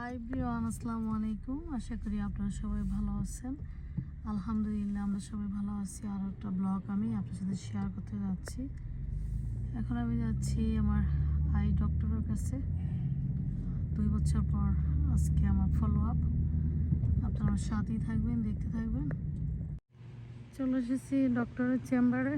High Brian আসসালামু আলাইকুম। আশা করি আপনারা সবাই ভালো আছেন। আলহামদুলিল্লাহ, আমরা সবাই ভালো আছি। আর একটা ব্লগ আমি আপনার সাথে শেয়ার করতে যাচ্ছি। এখন আমি যাচ্ছি আমার আই ডক্টরের কাছে। দুই বছর পর আজকে আমার ফলো আপ আপনারা আমার সাথেই থাকবেন, দেখতে থাকবেন। চলে এসেছি ডক্টরের চেম্বারে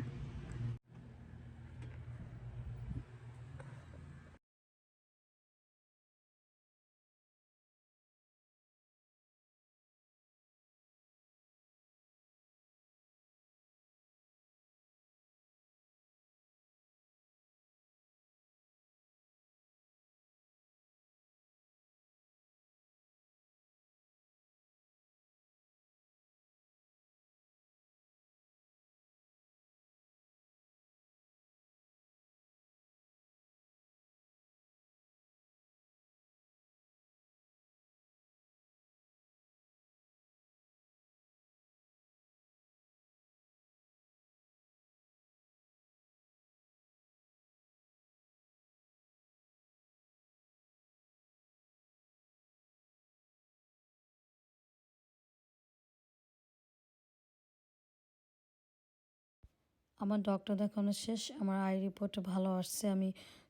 আমার ডক্টর দেখানো শেষ, আমার আই রিপোর্ট ভালো আসছে, আমি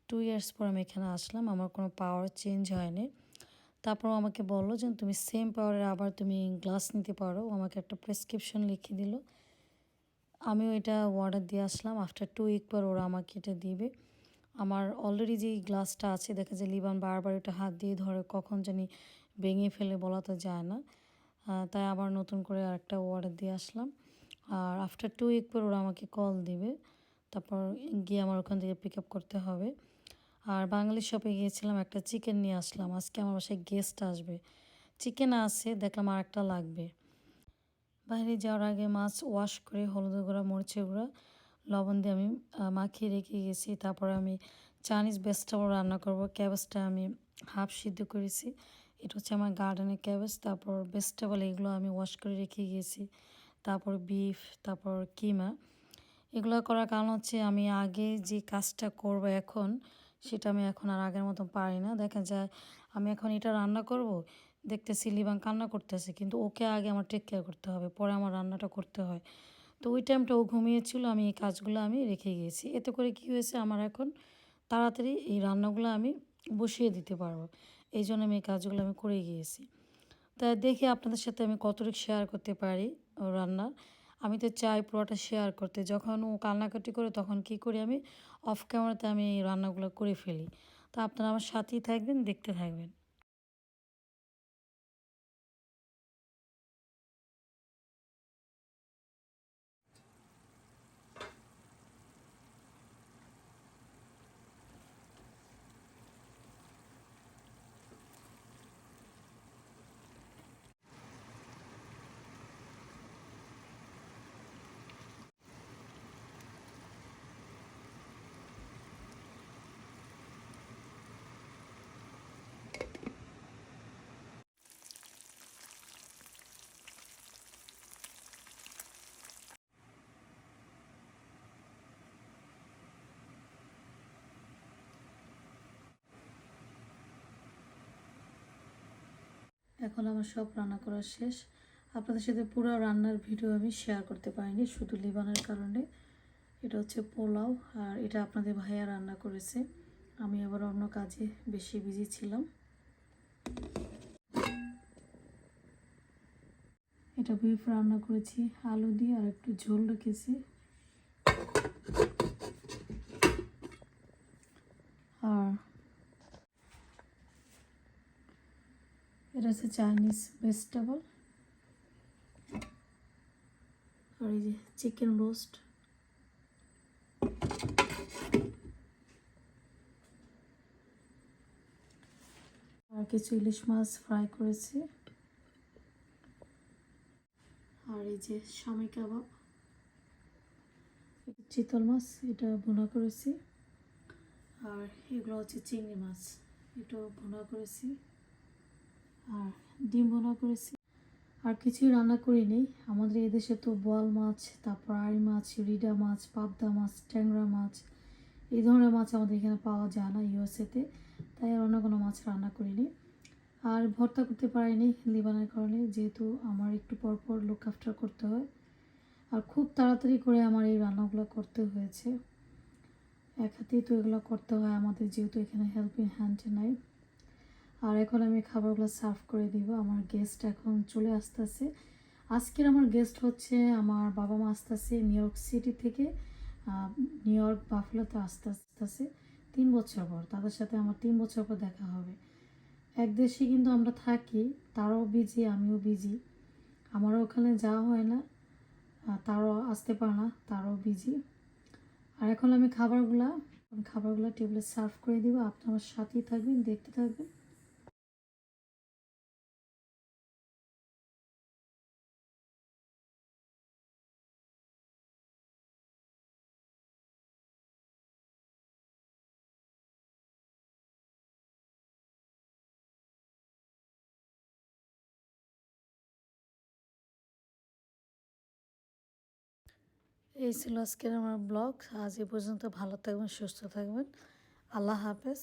টু ইয়ার্স পর আমি এখানে আসলাম, আমার কোনো পাওয়ার চেঞ্জ হয়নি। তারপর আমাকে বলল যে, তুমি সেম পাওয়ারের আবার তুমি গ্লাস নিতে পারো। আমাকে একটা প্রেসক্রিপশন লিখে দিল। আমিও এটা অর্ডার দিয়ে আসলাম। আফটার টু উইক পর ওরা আমাকে এটা দিবে। আমার অলরেডি যেই গ্লাসটা আছে, দেখা যায় লিবান বারবার এটা হাত দিয়ে ধরে, কখন জানি ভেঙে ফেলে বলা তো যায় না। তাই আবার নতুন করে আরেকটা অর্ডার দিয়ে আসলাম। আর আফটার টু উইক পর ওরা আমাকে কল দিবে। তারপর গিয়ে আমার ওখান থেকে পিক আপ করতে হবে। আর বাঙালি শপে গিয়েছিলাম, একটা চিকেন নিয়ে আসলাম। আজকে আমার বাসায় গেস্ট আসবে। চিকেন আছে, দেখলাম আর একটা লাগবে। বাইরে যাওয়ার আগে মাছ ওয়াশ করে, হলুদ গুঁড়া, মরিচের গুঁড়া, লবণ দিয়ে আমি মাখিয়ে রেখে গেছি। তারপরে আমি চাইনিজ ভেজিটেবল রান্না করব। ক্যাবেজটা আমি হাফ সিদ্ধ করেছি। এটা হচ্ছে আমার গার্ডেনের ক্যাবেজ তারপর ভেজিটেবল এগুলো আমি ওয়াশ করে রেখে গিয়েছি। তারপর বিফ তারপর কিমা। এগুলো করার কারণ হচ্ছে আমি আগে যে কাজটা করব এখন, সেটা আমি এখন আর আগের মতো পারি না। দেখা যায় আমি এখন এটা রান্না করব, দেখতেছি লিবাং কান্না করতেছে, কিন্তু ওকে আগে আমার টেক কেয়ার করতে হবে, পরে আমার রান্নাটা করতে হয়। তো ওই টাইমটা ও ঘুমিয়েছিল, আমি এই কাজগুলো আমি রেখে গিয়েছি। এতে করে কি হয়েছে, আমার এখন তাড়াতাড়ি এই রান্নাগুলো আমি বসিয়ে দিতে পারব। এই জন্য আমি এই কাজগুলো আমি করে গিয়েছি। তা দেখি আপনাদের সাথে আমি কতটুকু শেয়ার করতে পারি। ও রান্না আমি তো চাই পুরোটা শেয়ার করতে। যখন ও কান্নাকাটি করে তখন কি করি আমি? অফ ক্যামেরাতে আমি রান্নাগুলো করে ফেলি। তা আপনারা আমার সাথেই থাকবেন, দেখতে থাকবেন। এখন আমার সব রান্না করা শেষ। আপনাদের সাথে পুরো রান্নার ভিডিও আমি শেয়ার করতে পারিনি, শুধু লিবানের কারণে। এটা হচ্ছে পোলাও, আর এটা আপনাদের ভাইয়া রান্না করেছে। আমি আবার অন্য কাজে বেশি বিজি ছিলাম। এটা বিফ রান্না করেছি, আলু দিয়ে আর একটু ঝোল রেখেছি আর এটা হচ্ছে চাইনিজ ভেজিটেবল আর এই যে চিকেন রোস্ট আর কিছু ইলিশ মাছ ফ্রাই করেছি। আর এই যে স্বামী কাবাব চিতল মাছ, এটা ভুনা করেছি। আর এগুলো হচ্ছে চিংড়ি মাছ, এটাও ভুনা করেছি। আর ডিম ভুনা করেছি। আর কিছুই রান্না করিনি। আমাদের এদেশে তো বোয়াল মাছ, তারপর আড়ি মাছ, রিডা মাছ, পাবদা মাছ, ট্যাংরা মাছ, এই ধরনের মাছ আমাদের এখানে পাওয়া যায় না ইউএসএতে তাই আর অন্য কোনো মাছ রান্না করিনি। আর ভর্তা করতে পারিনি লিবানের কারণে, যেহেতু আমার একটু পর পর লুক আফটার করতে হয়। আর খুব তাড়াতাড়ি করে আমার এই রান্নাগুলো করতে হয়েছে। এক হাতেই তো এগুলো করতে হয়, আমাদের যেহেতু এখানে হেল্পিং হ্যান্ড নাই। আর এখন আমি খাবারগুলো সার্ভ করে দিব। আমার গেস্ট এখন চলে আসতেছে। আজকের আমার গেস্ট হচ্ছে আমার বাবা মা আসতেছে নিউ ইয়র্ক সিটি থেকে। নিউ ইয়র্ক বাফলোতে আসতে আসতেছে তিন বছর পর। তাদের সাথে আমার তিন বছর পর দেখা হবে। এক দেশে কিন্তু আমরা থাকি, তারাও বিজি আমিও বিজি আমারও ওখানে যাওয়া হয় না তারাও আসতে পারে না, তারাও বিজি আর এখন আমি খাবারগুলা, খাবারগুলো টেবিলে সার্ভ করে দিব। আপনি আমার সাথেই থাকবেন, দেখতে থাকবেন। এই ছিল আজকের আমার ব্লগ। আজ এ পর্যন্ত ভালো থাকবেন সুস্থ থাকবেন। আল্লাহ হাফেজ।